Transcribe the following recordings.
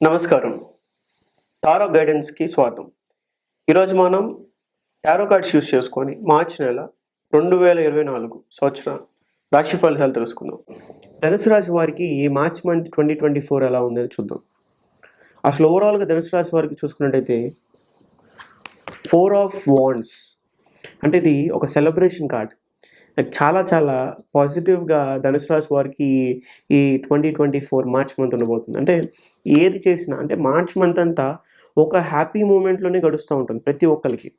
నమస్కారం. టారో గైడెన్స్కి స్వాగతం. ఈరోజు మనం టారో కార్డ్స్ యూస్ చేసుకొని మార్చి నెల రెండు వేల ఇరవై నాలుగు సంవత్సర రాశి ఫలితాలు తెలుసుకుందాం. ధనుసు రాశి వారికి ఈ March month twenty twenty four ఎలా ఉందని చూద్దాం. అసలు ఓవరాల్గా ధనుసు రాశి వారికి చూసుకున్నట్టయితే ఫోర్ ఆఫ్ వాండ్స్ అంటే ఇది ఒక సెలబ్రేషన్ కార్డ్ నాకు చాలా చాలా పాజిటివ్గా ధనుసు రాశి వారికి ఈ twenty twenty four March month ఉండబోతుంది. అంటే ఏది చేసినా అంటే మార్చ్ మంత్ అంతా ఒక హ్యాపీ మూమెంట్లోనే గడుస్తూ ఉంటుంది ప్రతి ఒక్కరికి.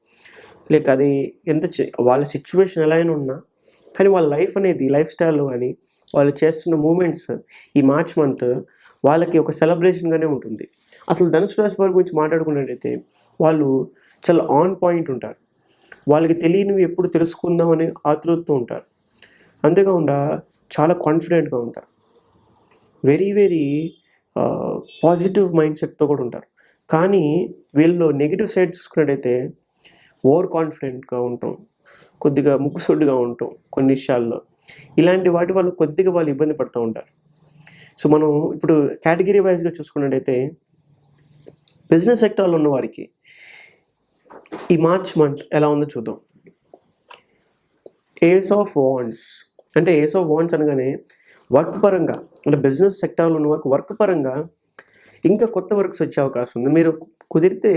లైక్ అది ఎంత వాళ్ళ సిచ్యువేషన్ ఎలా అయినా ఉన్నా కానీ వాళ్ళ లైఫ్ అనేది లైఫ్ స్టైల్ కానీ వాళ్ళు చేస్తున్న మూమెంట్స్ ఈ మార్చ్ మంత్ వాళ్ళకి ఒక సెలబ్రేషన్గానే ఉంటుంది. అసలు ధనుసు రాశి వారి గురించి మాట్లాడుకున్నట్టయితే వాళ్ళు చాలా ఆన్ పాయింట్ ఉంటారు. వాళ్ళకి తెలియనివి ఎప్పుడు తెలుసుకుందాం అనే ఆతృతతో ఉంటారు. అంతేకాకుండా చాలా కాన్ఫిడెంట్గా ఉంటారు. వెరీ వెరీ పాజిటివ్ మైండ్ సెట్తో కూడా ఉంటారు. కానీ వీళ్ళు నెగిటివ్ సైడ్ చూసుకున్నట్టయితే ఓవర్ కాన్ఫిడెంట్గా ఉంటాం. కొద్దిగా ముక్కుసొడ్డుగా ఉంటాం కొన్ని విషయాల్లో. ఇలాంటి వాటి వల్ల కొద్దిగా వాళ్ళు ఇబ్బంది పడుతూ ఉంటారు. సో మనం ఇప్పుడు కేటగిరీ వైజ్గా చూసుకున్నట్టయితే బిజినెస్ సెక్టార్లో ఉన్న వారికి ఈ మార్చ్ మంత్ ఎలా ఉందో చూద్దాం. ఏస్ ఆఫ్ వాండ్స్ అంటే ఏస్ ఆఫ్ వాండ్స్ అనగానే వర్క్ పరంగా అంటే బిజినెస్ సెక్టార్లో ఉన్న వర్క్ వర్క్ పరంగా ఇంకా కొత్త వర్క్స్ వచ్చే అవకాశం ఉంది. మీరు కుదిరితే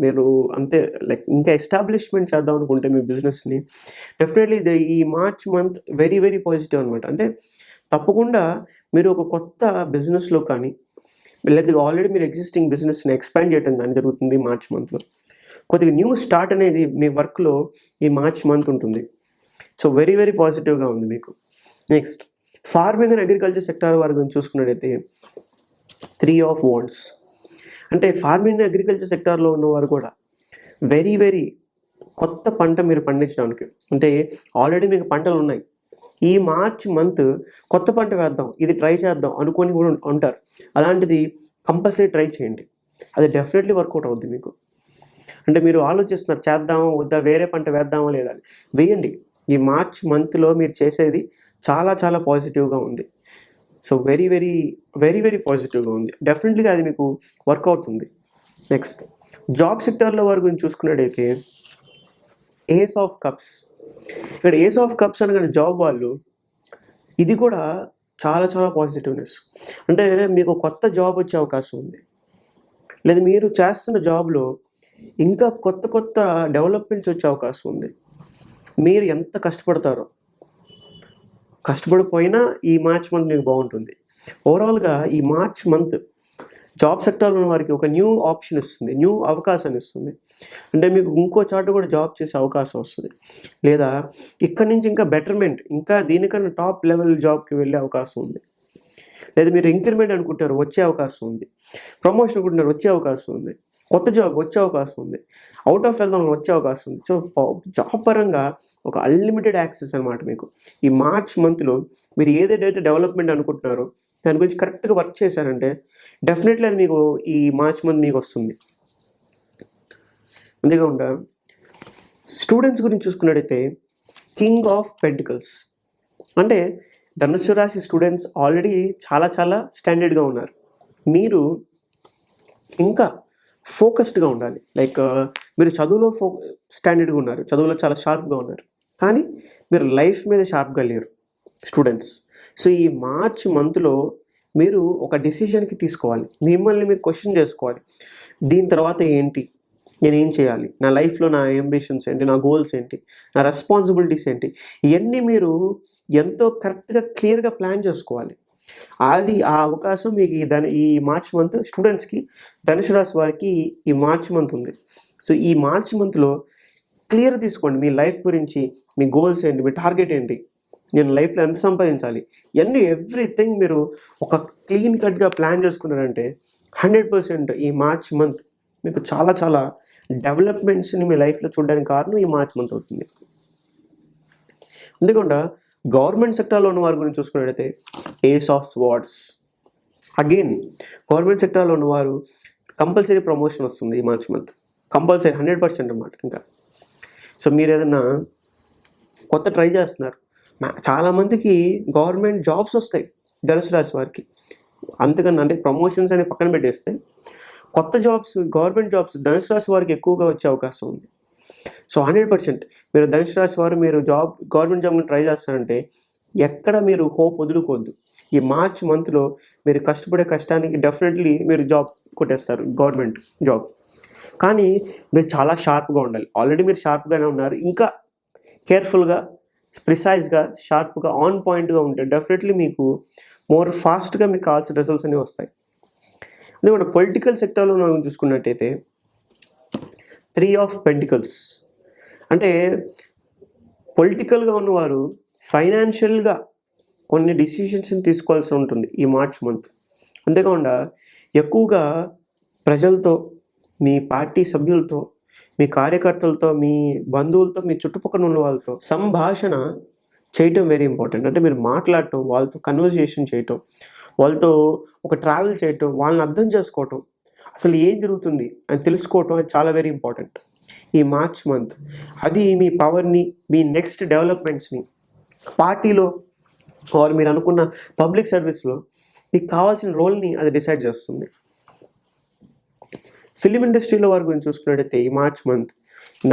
మీరు అంతే లైక్ ఇంకా ఎస్టాబ్లిష్మెంట్ చేద్దాం అనుకుంటే మీ బిజినెస్ని డెఫినెట్లీ ఇది ఈ March month very very positive అనమాట అంటే తప్పకుండా మీరు ఒక కొత్త బిజినెస్లో కానీ లేదా ఆల్రెడీ మీరు ఎగ్జిస్టింగ్ బిజినెస్ని ఎక్స్పాండ్ చేయడం కానీ జరుగుతుంది మార్చ్ మంత్లో. కొద్దిగా న్యూ స్టార్ట్ అనేది మీ వర్క్లో ఈ మార్చ్ మంత్ ఉంటుంది. సో వెరీ వెరీ పాజిటివ్గా ఉంది మీకు. Next farming and agriculture sector వారి గురించి చూసుకున్నట్టయితే త్రీ ఆఫ్ వాండ్స్ అంటే ఫార్మింగ్ అండ్ అగ్రికల్చర్ సెక్టార్లో ఉన్నవారు కూడా వెరీ వెరీ కొత్త పంట మీరు పండించడానికి. అంటే ఆల్రెడీ మీకు పంటలు ఉన్నాయి. ఈ మార్చ్ మంత్ కొత్త పంట వేద్దాం ఇది ట్రై చేద్దాం అనుకొని కూడా ఉంటారు. అలాంటిది కంపల్సరీ ట్రై చేయండి. అది డెఫినెట్లీ వర్కౌట్ అవుద్ది మీకు. అంటే మీరు ఆలోచిస్తున్నారు చేద్దామా వద్దా వేరే పంట వేద్దామా లేదా అని. వేయండి. ఈ మార్చ్ మంత్లో మీరు చేసేది చాలా చాలా పాజిటివ్గా ఉంది. So very very very very పాజిటివ్గా ఉంది. డెఫినెట్లీగా అది మీకు వర్క్ అవుతుంది నెక్స్ట్. జాబ్ సెక్టార్లో వారి గురించి చూసుకున్నట్టయితే ఏస్ ఆఫ్ కప్స్. ఇక్కడ ఏస్ ఆఫ్ కప్స్ అనగానే జాబ్ వాళ్ళు ఇది కూడా చాలా చాలా పాజిటివ్నెస్. అంటే మీకు కొత్త జాబ్ వచ్చే అవకాశం ఉంది. లేదా మీరు చేస్తున్న జాబ్లో ఇంకా కొత్త కొత్త డెవలప్మెంట్స్ వచ్చే అవకాశం ఉంది. మీరు ఎంత కష్టపడతారో. కష్టపడిపోయినా ఈ మార్చ్ మంత్ మీకు బాగుంటుంది. ఓవరాల్గా ఈ మార్చ్ మంత్ జాబ్ సెక్టార్లో ఉన్న వారికి ఒక న్యూ ఆప్షన్ ఇస్తుంది. న్యూ అవకాశాన్ని ఇస్తుంది. అంటే మీకు ఇంకో చోట కూడా జాబ్ చేసే అవకాశం వస్తుంది. లేదా ఇక్కడి నుంచి ఇంకా బెటర్మెంట్ ఇంకా దీనికన్నా టాప్ లెవెల్ జాబ్కి వెళ్ళే అవకాశం ఉంది. లేదా మీరు ఇంక్రిమెంట్ అనుకుంటారు వచ్చే అవకాశం ఉంది. ప్రమోషన్ అనుకుంటున్నారు వచ్చే అవకాశం ఉంది. కొత్త జాబ్ వచ్చే అవకాశం ఉంది. అవుట్ ఆఫ్ వెళ్దాం వచ్చే అవకాశం ఉంది. సో జాబ్ పరంగా ఒక అన్లిమిటెడ్ యాక్సెస్ అనమాట మీకు. ఈ మార్చ్ మంత్లో మీరు ఏదైతే డెవలప్మెంట్ అనుకుంటున్నారో దాని గురించి కరెక్ట్గా వర్క్ చేశారంటే డెఫినెట్లీ అది మీకు ఈ మార్చ్ మంత్ మీకు వస్తుంది. అంతేకాకుండా స్టూడెంట్స్ గురించి చూసుకున్నట్టయితే కింగ్ ఆఫ్ పెంటికల్స్ అంటే ధనుసు రాశి స్టూడెంట్స్ ఆల్రెడీ చాలా చాలా స్టాండర్డ్గా ఉన్నారు. మీరు ఇంకా ఫోకస్డ్గా ఉండాలి. లైక్ మీరు చదువులో ఫో స్టాండర్డ్గా ఉన్నారు. చదువులో చాలా షార్ప్గా ఉన్నారు. కానీ మీరు లైఫ్ మీద షార్ప్గా లేరు. స్టూడెంట్స్. సో ఈ మార్చ్ మంత్లో మీరు ఒక డెసిషన్కి తీసుకోవాలి. మిమ్మల్ని మీరు క్వశ్చన్ చేసుకోవాలి. దీని తర్వాత ఏంటి? నేను ఏం చేయాలి? నా లైఫ్లో నా అంబిషన్స్ ఏంటి? నా గోల్స్ ఏంటి? నా రెస్పాన్సిబిలిటీస్ ఏంటి? ఇవన్నీ మీరు ఎంతో కరెక్ట్గా క్లియర్గా ప్లాన్ చేసుకోవాలి. అది ఆ అవకాశం మీకు ఈ ధన ఈ మార్చ్ మంత్ స్టూడెంట్స్కి ధనుసు రాశి వారికి ఈ మార్చ్ మంత్ ఉంది. సో ఈ మార్చ్ మంత్లో క్లియర్ తీసుకోండి మీ లైఫ్ గురించి మీ గోల్స్ ఏంటి మీ టార్గెట్ ఏంటి. నేను లైఫ్లో ఎంత సంపాదించాలి. ఎన్ని ఎవ్రీథింగ్ మీరు ఒక క్లీన్ కట్గా ప్లాన్ చేసుకున్నారంటే హండ్రెడ్ పర్సెంట్ ఈ మార్చ్ మంత్ మీకు చాలా చాలా డెవలప్మెంట్స్ని మీ లైఫ్లో చూడడానికి కారణం ఈ మార్చ్ మంత్ అవుతుంది. అంతేకాకుండా గవర్నమెంట్ సెక్టార్లో ఉన్న వారి గురించి చూసుకున్నట్లయితే ace of swords again government సెక్టార్లో ఉన్నవారు కంపల్సరీ ప్రమోషన్ వస్తుంది ఈ March month compulsory hundred percent అనమాట ఇంకా. సో మీరు ఏదైనా కొత్త ట్రై చేస్తున్నారు. చాలామందికి గవర్నమెంట్ జాబ్స్ వస్తాయి ధనుసు రాశి వారికి. అంతకన్నా అంటే ప్రమోషన్స్ అనేవి పక్కన పెట్టేస్తే కొత్త జాబ్స్ గవర్నమెంట్ జాబ్స్ ధనుసు రాశి వారికి ఎక్కువగా వచ్చే అవకాశం ఉంది. సో హండ్రెడ్ పర్సెంట్ మీరు ధనుసు రాశి వారు మీరు జాబ్ గవర్నమెంట్ జాబ్ని ట్రై చేస్తారంటే ఎక్కడ మీరు హోప్ వదులుకోవద్దు. ఈ మార్చ్ మంత్లో మీరు కష్టపడే కష్టానికి డెఫినెట్లీ మీరు జాబ్ కొట్టేస్తారు గవర్నమెంట్ జాబ్. కానీ మీరు చాలా షార్ప్గా ఉండాలి. ఆల్రెడీ మీరు షార్ప్గానే ఉన్నారు. ఇంకా కేర్ఫుల్గా ప్రిసైజ్గా షార్ప్గా ఆన్ పాయింట్గా ఉంటే డెఫినెట్లీ మీకు మోర్ ఫాస్ట్గా మీకు కావాల్సిన రిజల్ట్స్ అనేవి వస్తాయి. ఎందుకంటే పొలిటికల్ సెక్టర్లో మనం చూసుకున్నట్టయితే త్రీ ఆఫ్ పెంటికల్స్. అంటే పొలిటికల్గా ఉన్నవారు ఫైనాన్షియల్గా కొన్ని డిసిషన్స్ని తీసుకోవాల్సి ఉంటుంది ఈ మార్చ్ మంత్. అంతేకాకుండా ఎక్కువగా ప్రజలతో మీ పార్టీ సభ్యులతో మీ కార్యకర్తలతో మీ బంధువులతో మీ చుట్టుపక్కల ఉన్న వాళ్ళతో సంభాషణ చేయటం వెరీ ఇంపార్టెంట్ అంటే మీరు మాట్లాడటం వాళ్ళతో కన్వర్జేషన్ చేయటం వాళ్ళతో ఒక ట్రావెల్ చేయటం వాళ్ళని అర్థం చేసుకోవటం అసలు ఏం జరుగుతుంది అని తెలుసుకోవటం అది చాలా వెరీ ఇంపార్టెంట్ ఈ మార్చ్ మంత్ అది మీ పవర్ని మీ నెక్స్ట్ డెవలప్మెంట్స్ని పార్టీలో వారు మీరు అనుకున్న పబ్లిక్ సర్వీస్లో మీకు కావాల్సిన రోల్ని అది డిసైడ్ చేస్తుంది. ఫిలిం ఇండస్ట్రీలో వారి గురించి చూసుకున్నట్టయితే ఈ March month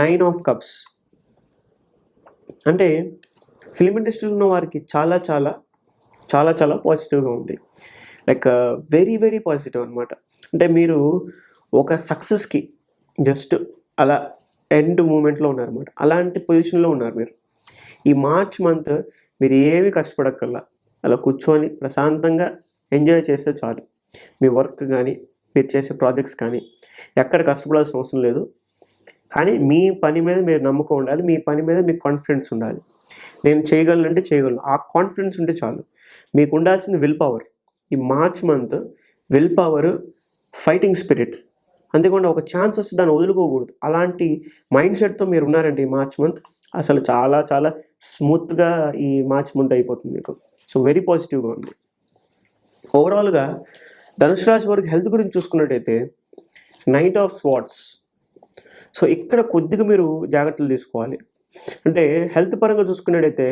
nine of cups అంటే ఫిలిం ఇండస్ట్రీలో ఉన్న వారికి చాలా చాలా చాలా చాలా పాజిటివ్గా ఉంది. లైక్ వెరీ వెరీ పాజిటివ్ అనమాట అంటే మీరు ఒక సక్సెస్కి జస్ట్ అలా ఎండ్ మూమెంట్లో ఉన్నారన్నమాట. అలాంటి పొజిషన్లో ఉన్నారు మీరు. ఈ మార్చ్ మంత్ మీరు ఏమి కష్టపడక్కల్లా అలా కూర్చొని ప్రశాంతంగా ఎంజాయ్ చేస్తే చాలు. మీ వర్క్ కానీ మీరు చేసే ప్రాజెక్ట్స్ కానీ ఎక్కడ కష్టపడాల్సిన అవసరం లేదు. కానీ మీ పని మీద మీరు నమ్మకం ఉండాలి. మీ పని మీద మీకు కాన్ఫిడెన్స్ ఉండాలి. నేను చేయగలను అంటే చేయగలను. ఆ కాన్ఫిడెన్స్ ఉంటే చాలు. మీకు ఉండాల్సింది విల్ పవర్ ఈ March month will power fighting spirit. అంతేకాకుండా ఒక ఛాన్స్ వస్తే దాన్ని వదులుకోకూడదు. అలాంటి మైండ్ సెట్తో మీరు ఉన్నారంటే ఈ మార్చ్ మంత్ అసలు చాలా చాలా స్మూత్గా ఈ మార్చ్ మంత్ అయిపోతుంది మీకు. సో వెరీ పాజిటివ్గా ఉంది. ఓవరాల్గా ధనుసు రాశి వారికి హెల్త్ గురించి చూసుకున్నట్టయితే నైట్ ఆఫ్ స్వాట్స్. సో ఇక్కడ కొద్దిగా మీరు జాగ్రత్తలు తీసుకోవాలి. అంటే హెల్త్ పరంగా చూసుకున్నట్టయితే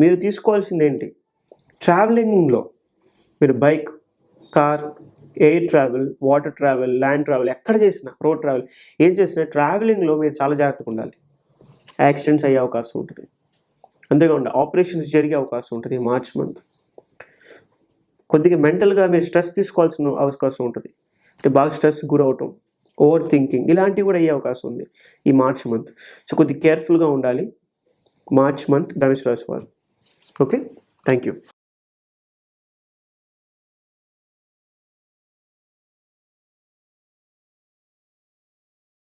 మీరు తీసుకోవాల్సింది ఏంటి ట్రావెలింగ్లో. మీరు bike car air travel water travel land travel ఎక్కడ చేసినా రోడ్ ట్రావెల్ ఏం చేసినా ట్రావెలింగ్లో మీరు చాలా జాగ్రత్తగా ఉండాలి. యాక్సిడెంట్స్ అయ్యే అవకాశం ఉంటుంది. అంతేకాకుండా ఆపరేషన్స్ జరిగే అవకాశం ఉంటుంది మార్చ్ మంత్. కొద్దిగా మెంటల్గా మీరు స్ట్రెస్ తీసుకోవాల్సిన అవకాశం ఉంటుంది. అంటే బాగా స్ట్రెస్ గురవటం ఓవర్ థింకింగ్ ఇలాంటివి కూడా అయ్యే అవకాశం ఉంది ఈ మార్చ్ మంత్. సో కొద్దిగా కేర్ఫుల్గా ఉండాలి. మార్చ్ మంత్ ధనుసు రాశి వారు. ఓకే? Thank you